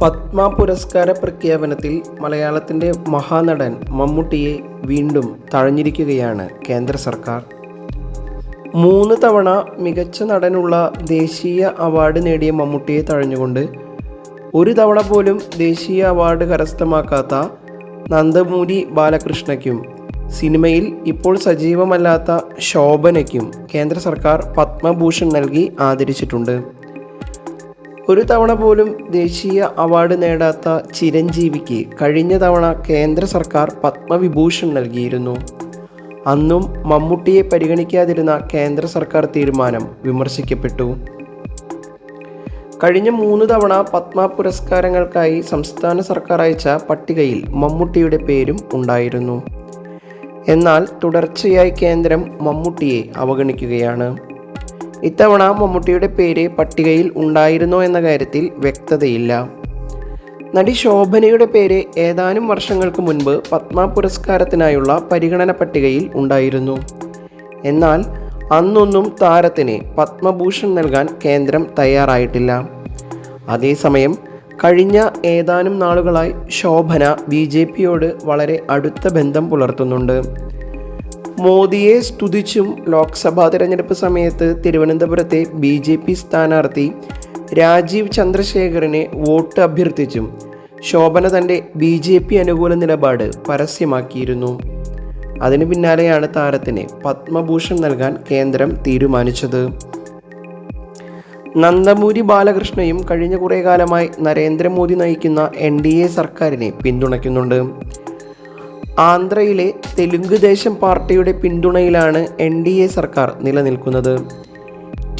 പത്മ പുരസ്കാര പ്രഖ്യാപനത്തിൽ മലയാളത്തിന്റെ മഹാനടൻ മമ്മൂട്ടിയെ വീണ്ടും തഴഞ്ഞിരിക്കുകയാണ് കേന്ദ്ര സർക്കാർ. മൂന്ന് തവണ മികച്ച നടനുള്ള ദേശീയ അവാർഡ് നേടിയ മമ്മൂട്ടിയെ തഴഞ്ഞുകൊണ്ട് ഒരു തവണ പോലും ദേശീയ അവാർഡ് കരസ്ഥമാക്കാത്ത നന്ദമൂരി ബാലകൃഷ്ണയ്ക്കും സിനിമയിൽ ഇപ്പോൾ സജീവമല്ലാത്ത ശോഭനയ്ക്കും കേന്ദ്ര സർക്കാർ പത്മഭൂഷൺ നൽകി ആദരിച്ചിട്ടുണ്ട്. ഒരു തവണ പോലും ദേശീയ അവാർഡ് നേടാത്ത ചിരഞ്ജീവിക്ക് കഴിഞ്ഞ തവണ കേന്ദ്ര സർക്കാർ പത്മവിഭൂഷൺ നൽകിയിരുന്നു. അന്നും മമ്മൂട്ടിയെ പരിഗണിക്കാതിരുന്ന കേന്ദ്ര സർക്കാർ തീരുമാനം വിമർശിക്കപ്പെട്ടു. കഴിഞ്ഞ മൂന്ന് തവണ പത്മ പുരസ്കാരങ്ങൾക്കായി സംസ്ഥാന സർക്കാർ അയച്ച പട്ടികയിൽ മമ്മൂട്ടിയുടെ പേരും ഉണ്ടായിരുന്നു. എന്നാൽ തുടർച്ചയായി കേന്ദ്രം മമ്മൂട്ടിയെ അവഗണിക്കുകയാണ്. ഇത്തവണ മമ്മൂട്ടിയുടെ പേര് പട്ടികയിൽ ഉണ്ടായിരുന്നോ എന്ന കാര്യത്തിൽ വ്യക്തതയില്ല. നടി ശോഭനയുടെ പേര് ഏതാനും വർഷങ്ങൾക്ക് മുൻപ് പത്മ പുരസ്കാരത്തിനായുള്ള പരിഗണന പട്ടികയിൽ ഉണ്ടായിരുന്നു. എന്നാൽ അന്നൊന്നും താരത്തിന് പത്മഭൂഷൺ നൽകാൻ കേന്ദ്രം തയ്യാറായിട്ടില്ല. അതേസമയം കഴിഞ്ഞ ഏതാനും നാളുകളായി ശോഭന ബി ജെ പിയോട് വളരെ അടുത്ത ബന്ധം പുലർത്തുന്നുണ്ട്. മോദിയെ സ്തുതിച്ചും ലോക്സഭാ തിരഞ്ഞെടുപ്പ് സമയത്ത് തിരുവനന്തപുരത്തെ ബി ജെ പി സ്ഥാനാർത്ഥി രാജീവ് ചന്ദ്രശേഖറിനെ വോട്ട് അഭ്യർത്ഥിച്ചും ശോഭന തന്റെ ബി ജെ പി അനുകൂല നിലപാട് പരസ്യമാക്കിയിരുന്നു. അതിനു പിന്നാലെയാണ് താരത്തിന് പത്മഭൂഷൺ നൽകാൻ കേന്ദ്രം തീരുമാനിച്ചത്. നന്ദമൂരി ബാലകൃഷ്ണയും കഴിഞ്ഞ കുറേ കാലമായി നരേന്ദ്രമോദി നയിക്കുന്ന എൻ ഡി എ സർക്കാരിനെ പിന്തുണയ്ക്കുന്നുണ്ട്. ആന്ധ്രയിലെ തെലുങ്ക് ദേശം പാർട്ടിയുടെ പിന്തുണയിലാണ് എൻ ഡി എ സർക്കാർ നിലനിൽക്കുന്നത്.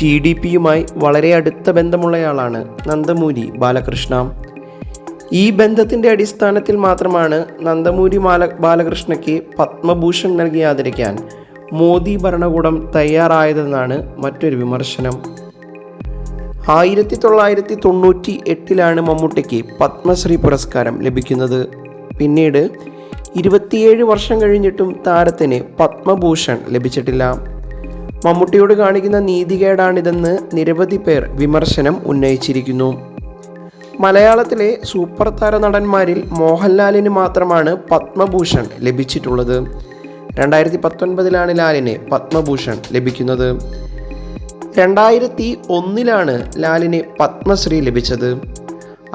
ടി ഡി പിയുമായി വളരെ അടുത്ത ബന്ധമുള്ളയാളാണ് നന്ദമൂരി ബാലകൃഷ്ണ. ഈ ബന്ധത്തിന്റെ അടിസ്ഥാനത്തിൽ മാത്രമാണ് നന്ദമൂരി ബാല ബാലകൃഷ്ണയ്ക്ക് പത്മഭൂഷൺ നൽകി ആദരിക്കാൻ മോദി ഭരണകൂടം തയ്യാറായതെന്നാണ് മറ്റൊരു വിമർശനം. ആയിരത്തി തൊള്ളായിരത്തി തൊണ്ണൂറ്റി എട്ടിലാണ് മമ്മൂട്ടിക്ക് പത്മശ്രീ പുരസ്കാരം ലഭിക്കുന്നത്. പിന്നീട് ഇരുപത്തിയേഴ് വർഷം കഴിഞ്ഞിട്ടും താരത്തിന് പത്മഭൂഷൺ ലഭിച്ചിട്ടില്ല. മമ്മൂട്ടിയോട് കാണിക്കുന്ന നീതികേടാണിതെന്ന് നിരവധി പേർ വിമർശനം ഉന്നയിച്ചിരിക്കുന്നു. മലയാളത്തിലെ സൂപ്പർ താര നടന്മാരിൽ മോഹൻലാലിന് മാത്രമാണ് പത്മഭൂഷൺ ലഭിച്ചിട്ടുള്ളത്. രണ്ടായിരത്തി പത്തൊൻപതിലാണ് ലാലിന് പത്മഭൂഷൺ ലഭിക്കുന്നത്. രണ്ടായിരത്തി ഒന്നിലാണ് ലാലിന് പത്മശ്രീ ലഭിച്ചത്.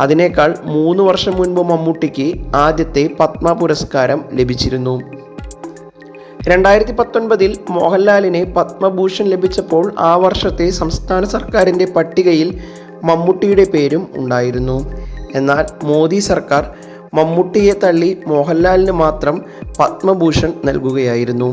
അതിനേക്കാൾ മൂന്ന് വർഷം മുൻപ് മമ്മൂട്ടിക്ക് ആദ്യത്തെ പത്മ പുരസ്കാരം ലഭിച്ചിരുന്നു. രണ്ടായിരത്തി പത്തൊൻപതിൽ മോഹൻലാലിന് പത്മഭൂഷൺ ലഭിച്ചപ്പോൾ ആ വർഷത്തെ സംസ്ഥാന സർക്കാരിന്റെ പട്ടികയിൽ മമ്മൂട്ടിയുടെ പേരും ഉണ്ടായിരുന്നു. എന്നാൽ മോദി സർക്കാർ മമ്മൂട്ടിയെ തള്ളി മോഹൻലാലിന് മാത്രം പത്മഭൂഷൺ നൽകുകയായിരുന്നു.